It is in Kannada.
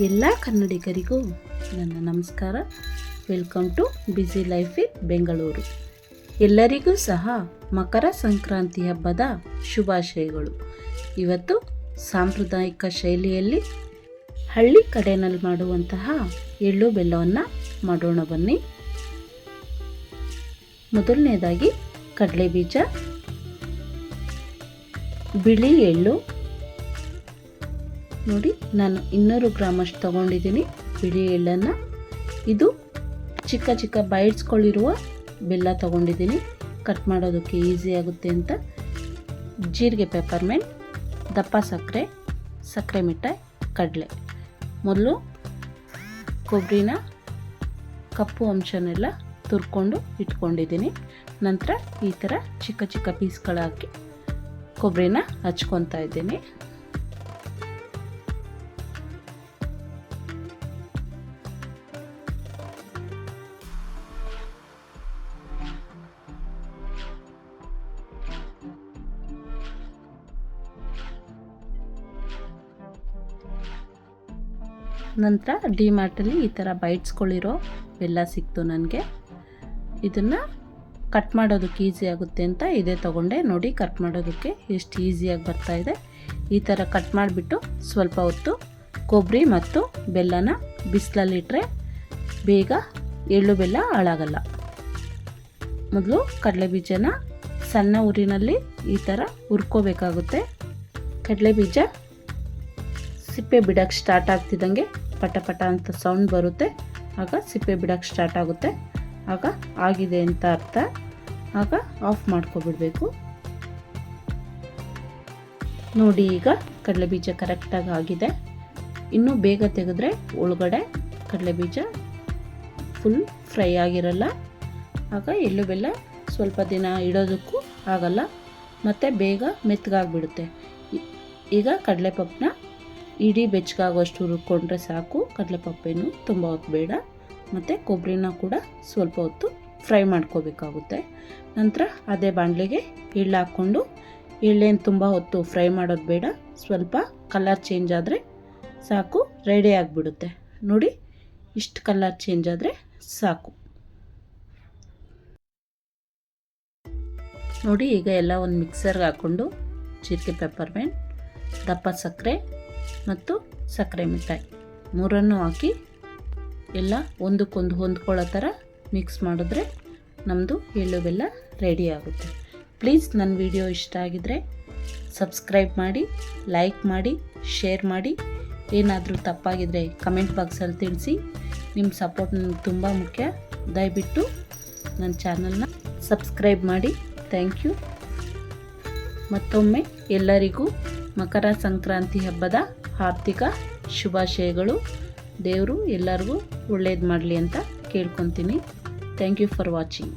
ಎಲ್ಲ ಕನ್ನಡಿಗರಿಗೂ ನನ್ನ ನಮಸ್ಕಾರ. Welcome to busy life in Bengaluru ಎಲ್ಲರಿಗೂ ಸಹ ಮಕರ ಸಂಕ್ರಾಂತಿ ಹಬ್ಬದ ಶುಭಾಶಯಗಳು. ಇವತ್ತು ಸಾಂಪ್ರದಾಯಿಕ ಶೈಲಿಯಲ್ಲಿ ಹಳ್ಳಿ ಕಡೆಯಲ್ಲಿ ಮಾಡುವಂತಹ ಎಳ್ಳು ಬೆಲ್ಲವನ್ನು ಮಾಡೋಣ ಬನ್ನಿ. ಮೊದಲನೇದಾಗಿ ಕಡಲೆ ಬೀಜ, ಬಿಳಿ ಎಳ್ಳು ನೋಡಿ, ನಾನು ಇನ್ನೂರು ಗ್ರಾಮಷ್ಟು ತೊಗೊಂಡಿದ್ದೀನಿ. ಬಿಳಿ ಎಳ್ಳನ್ನು. ಇದು ಚಿಕ್ಕ ಚಿಕ್ಕ ಬೈಟ್ಸ್ಗಳಿರುವ ಬೆಲ್ಲ ತೊಗೊಂಡಿದ್ದೀನಿ. ಕಟ್ ಮಾಡೋದಕ್ಕೆ ಈಸಿ ಆಗುತ್ತೆ ಅಂತ. ಜೀರಿಗೆ ಪೆಪ್ಪರ್ಮೆಂಟ್ ದಪ್ಪ ಸಕ್ಕರೆ ಸಕ್ಕರೆ ಮಿಠಾಯಿ, ಕಡಲೆ. ಮೊದಲು ಕೊಬ್ಬರಿನ ಕಪ್ಪು ಅಂಶನೆಲ್ಲ ತುರ್ಕೊಂಡು ಇಟ್ಕೊಂಡಿದ್ದೀನಿ. ನಂತರ ಈ ಥರ ಚಿಕ್ಕ ಚಿಕ್ಕ ಪೀಸ್ಗಳಾಕಿ ಕೊಬ್ಬರಿನ ಹಚ್ಕೊತಾ ಇದ್ದೀನಿ. ನಂತರ ಡಿ ಮಾರ್ಟಲ್ಲಿ ಈ ಥರ ಬೈಟ್ಸ್ಗಳಿರೋ ಬೆಲ್ಲ ಸಿಕ್ತು ನನಗೆ. ಇದನ್ನು ಕಟ್ ಮಾಡೋದಕ್ಕೆ ಈಸಿ ಆಗುತ್ತೆ ಅಂತ ಇದೇ ತೊಗೊಂಡೆ. ನೋಡಿ ಕಟ್ ಮಾಡೋದಕ್ಕೆ ಎಷ್ಟು ಈಸಿಯಾಗಿ ಇದೆ. ಈ ಥರ ಕಟ್ ಮಾಡಿಬಿಟ್ಟು ಸ್ವಲ್ಪ ಹೊತ್ತು ಕೊಬ್ಬರಿ ಮತ್ತು ಬೆಲ್ಲನ ಬಿಸಿಲಲ್ಲಿಟ್ಟರೆ ಬೇಗ ಎಳ್ಳು ಬೆಲ್ಲ ಹಾಳಾಗಲ್ಲ. ಮೊದಲು ಕಡಲೆ ಬೀಜನ ಸಣ್ಣ ಊರಿನಲ್ಲಿ ಈ ಥರ ಹುರ್ಕೋಬೇಕಾಗುತ್ತೆ. ಕಡಲೆ ಬೀಜ ಸಿಪ್ಪೆ ಬಿಡೋಕ್ಕೆ ಸ್ಟಾರ್ಟ್ ಆಗ್ತಿದ್ದಂಗೆ ಪಟ ಪಟ ಅಂತ ಸೌಂಡ್ ಬರುತ್ತೆ. ಆಗ ಸಿಪ್ಪೆ ಬಿಡೋಕ್ಕೆ ಸ್ಟಾರ್ಟ್ ಆಗುತ್ತೆ. ಆಗ ಆಗಿದೆ ಅಂತ ಅರ್ಥ. ಆಗ ಆಫ್ ಮಾಡ್ಕೊಬಿಡ್ಬೇಕು. ನೋಡಿ ಈಗ ಕಡಲೆ ಬೀಜ ಕರೆಕ್ಟಾಗಿ ಆಗಿದೆ. ಇನ್ನೂ ಬೇಗ ತೆಗೆದ್ರೆ ಒಳಗಡೆ ಕಡಲೆ ಬೀಜ ಫುಲ್ ಫ್ರೈ ಆಗಿರಲ್ಲ. ಆಗ ಎಳ್ಳು ಬೆಲ್ಲ ಸ್ವಲ್ಪ ದಿನ ಇಡೋದಕ್ಕೂ ಆಗಲ್ಲ. ಮತ್ತು ಬೇಗ ಮೆತ್ತಗಾಗ್ಬಿಡುತ್ತೆ ಈಗ ಕಡಲೆಪಪ್ಪನ ಇಡೀ ಬೆಚ್ಚಗಾಗೋಷ್ಟು ಹುರ್ಕೊಂಡ್ರೆ ಸಾಕು. ಕಡಲೆಪಪ್ಪೇನು ತುಂಬ ಹೊತ್ತು ಬೇಡ. ಮತ್ತು ಕೊಬ್ಬರಿನ ಕೂಡ ಸ್ವಲ್ಪ ಹೊತ್ತು ಫ್ರೈ ಮಾಡ್ಕೋಬೇಕಾಗುತ್ತೆ. ನಂತರ ಅದೇ ಬಾಣಲೆಗೆ ಎಳ್ಳು ಹಾಕ್ಕೊಂಡು, ಎಳ್ಳೇನು ತುಂಬ ಹೊತ್ತು ಫ್ರೈ ಮಾಡೋದು ಬೇಡ. ಸ್ವಲ್ಪ ಕಲರ್ ಚೇಂಜ್ ಆದರೆ ಸಾಕು, ರೆಡಿ ಆಗಿಬಿಡುತ್ತೆ. ನೋಡಿ, ಇಷ್ಟು ಕಲರ್ ಚೇಂಜ್ ಆದರೆ ಸಾಕು. ನೋಡಿ, ಈಗ ಎಲ್ಲ ಒಂದು ಮಿಕ್ಸರ್ಗೆ ಹಾಕ್ಕೊಂಡು ಜೀರಿಗೆ ಪೆಪ್ಪರ್ಮೆಂಟ್ ದಪ್ಪ ಸಕ್ಕರೆ ಮತ್ತು ಸಕ್ಕರೆ ಮಿಠಾಯಿ. ಮೂರನ್ನು ಹಾಕಿ ಎಲ್ಲ ಒಂದಕ್ಕೊಂದು ಹೊಂದ್ಕೊಳ್ಳೋ ಥರ ಮಿಕ್ಸ್ ಮಾಡಿದ್ರೆ ನಮ್ಮದು ಎಳ್ಳು ಬೆಲ್ಲ ರೆಡಿ ಆಗುತ್ತೆ. ಪ್ಲೀಸ್ ನನ್ನ ವಿಡಿಯೋ ಇಷ್ಟ ಆಗಿದರೆ ಸಬ್ಸ್ಕ್ರೈಬ್ ಮಾಡಿ ಲೈಕ್ ಮಾಡಿ ಶೇರ್ ಮಾಡಿ. ಏನಾದರೂ ತಪ್ಪಾಗಿದ್ದರೆ ಕಮೆಂಟ್ ಬಾಕ್ಸಲ್ಲಿ ತಿಳಿಸಿ. ನಿಮ್ಮ ಸಪೋರ್ಟ್ ನನಗೆ ತುಂಬ ಮುಖ್ಯ. ದಯವಿಟ್ಟು ನನ್ನ ಚಾನಲ್ನ ಸಬ್ಸ್ಕ್ರೈಬ್ ಮಾಡಿ. ಥ್ಯಾಂಕ್ ಯು ಮತ್ತೊಮ್ಮೆ ಎಲ್ಲರಿಗೂ ಮಕರ ಸಂಕ್ರಾಂತಿ ಹಬ್ಬದ ಆರ್ಥಿಕ ಶುಭಾಶಯಗಳು. ದೇವರು ಎಲ್ಲರಿಗೂ ಒಳ್ಳೇದು ಮಾಡಲಿ ಅಂತ ಕೇಳ್ಕೊತೀನಿ. Thank you for watching